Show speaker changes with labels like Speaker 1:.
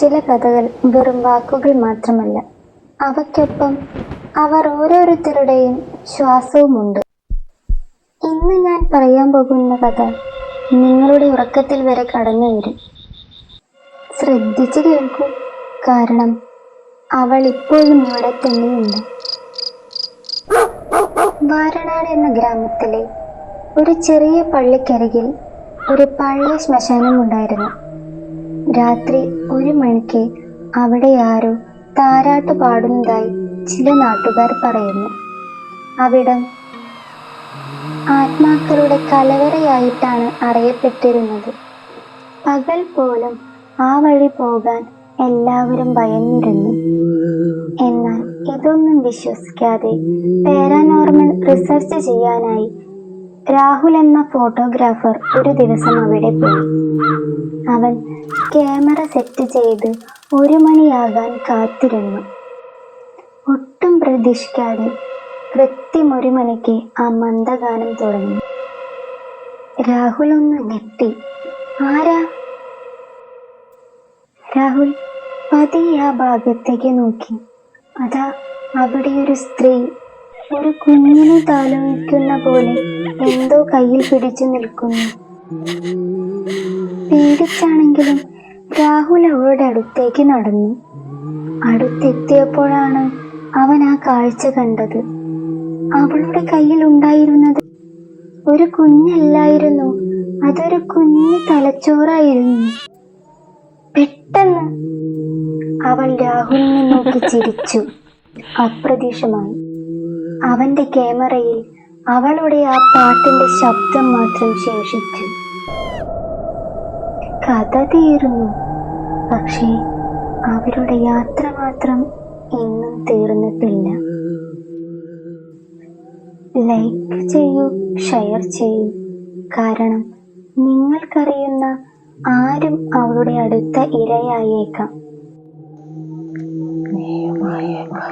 Speaker 1: ചില കഥകൾ വെറും വാക്കുകൾ മാത്രമല്ല അവയ്ക്കൊപ്പം അവർ ഓരോരുത്തരുടെയും ശ്വാസവുമുണ്ട്. ഇന്ന് ഞാൻ പറയാൻ പോകുന്ന കഥ നിങ്ങളുടെ ഉറക്കത്തിൽ വരെ കടന്നു വരും. ശ്രദ്ധിച്ചു കേൾക്കൂ. കാരണം അവൾ ഇപ്പോഴും ഇവിടെ തന്നെയുണ്ട്. വാരണാട് എന്ന ഗ്രാമത്തിലെ ഒരു ചെറിയ പള്ളിക്കരികിൽ ഒരു പഴയ ശ്മശാനം ഉണ്ടായിരുന്നു രാത്രി ഒരു മണിക്ക് അവിടെ ആരോ താരാട്ട് പാടുന്നതായി ചില നാട്ടുകാർ പറയുന്നു. അവിടം ആത്മാക്കളുടെ കലവറയായിട്ടാണ് അറിയപ്പെട്ടിരുന്നത്. പകൽ പോലും ആ വഴി പോകാൻ എല്ലാവരും ഭയന്നിരുന്നു. എന്നാൽ ഇതൊന്നും വിശ്വസിക്കാതെ പാരാനോർമൽ റിസർച്ച് ചെയ്യാനായി രാഹുൽ എന്ന ഫോട്ടോഗ്രാഫർ ഒരു ദിവസം അവിടെ പോയി. അവൻ ക്യാമറ സെറ്റ് ചെയ്ത് ഒരു മണിയാകാൻ കാത്തിരുന്നു. ഒട്ടും പ്രതീക്ഷിക്കാതെ കൃത്യം ഒരു മണിക്ക് ആ മന്ദഗാനം തുടങ്ങി. രാഹുൽ ഒന്ന് ഞെട്ടി. ആരാ? രാഹുൽ പതിയെ ആ ഭാഗത്തേക്ക് നോക്കി. അതാ അവിടെ ഒരു സ്ത്രീ. ഒരു കുഞ്ഞിനെ താലോലിക്കുന്ന പോലെ എന്തോ കയ്യിൽ പിടിച്ചു നിൽക്കുന്നു. പേടിച്ചാണെങ്കിലും രാഹുൽ അവളുടെ അടുത്തേക്ക് നടന്നു. അടുത്തെത്തിയപ്പോഴാണ് അവൻ ആ കാഴ്ച കണ്ടത്. അവളുടെ കയ്യിൽ ഉണ്ടായിരുന്നത് ഒരു കുഞ്ഞല്ലായിരുന്നു. അതൊരു കുഞ്ഞു തലച്ചോറായിരുന്നു. പെട്ടെന്ന് അവൾ രാഹുലിനെ നോക്കി ചിരിച്ചു. അപ്രതീക്ഷമായി അവന്റെ ക്യാമറയിൽ അവളുടെ ആ പാട്ടിന്റെ ശബ്ദം മാത്രം ശേഷിച്ചു. കഥ തീർന്നു പക്ഷേ അവരുടെ യാത്ര മാത്രം ഇന്നും തീർന്നിട്ടില്ല. ലൈക്ക് ചെയ്യൂ ഷെയർ ചെയ്യൂ. കാരണം നിങ്ങൾക്കറിയുന്ന ആരും അവളുടെ അടുത്ത ഇരയായേക്കാം.
Speaker 2: നീയുമായേക്കാം.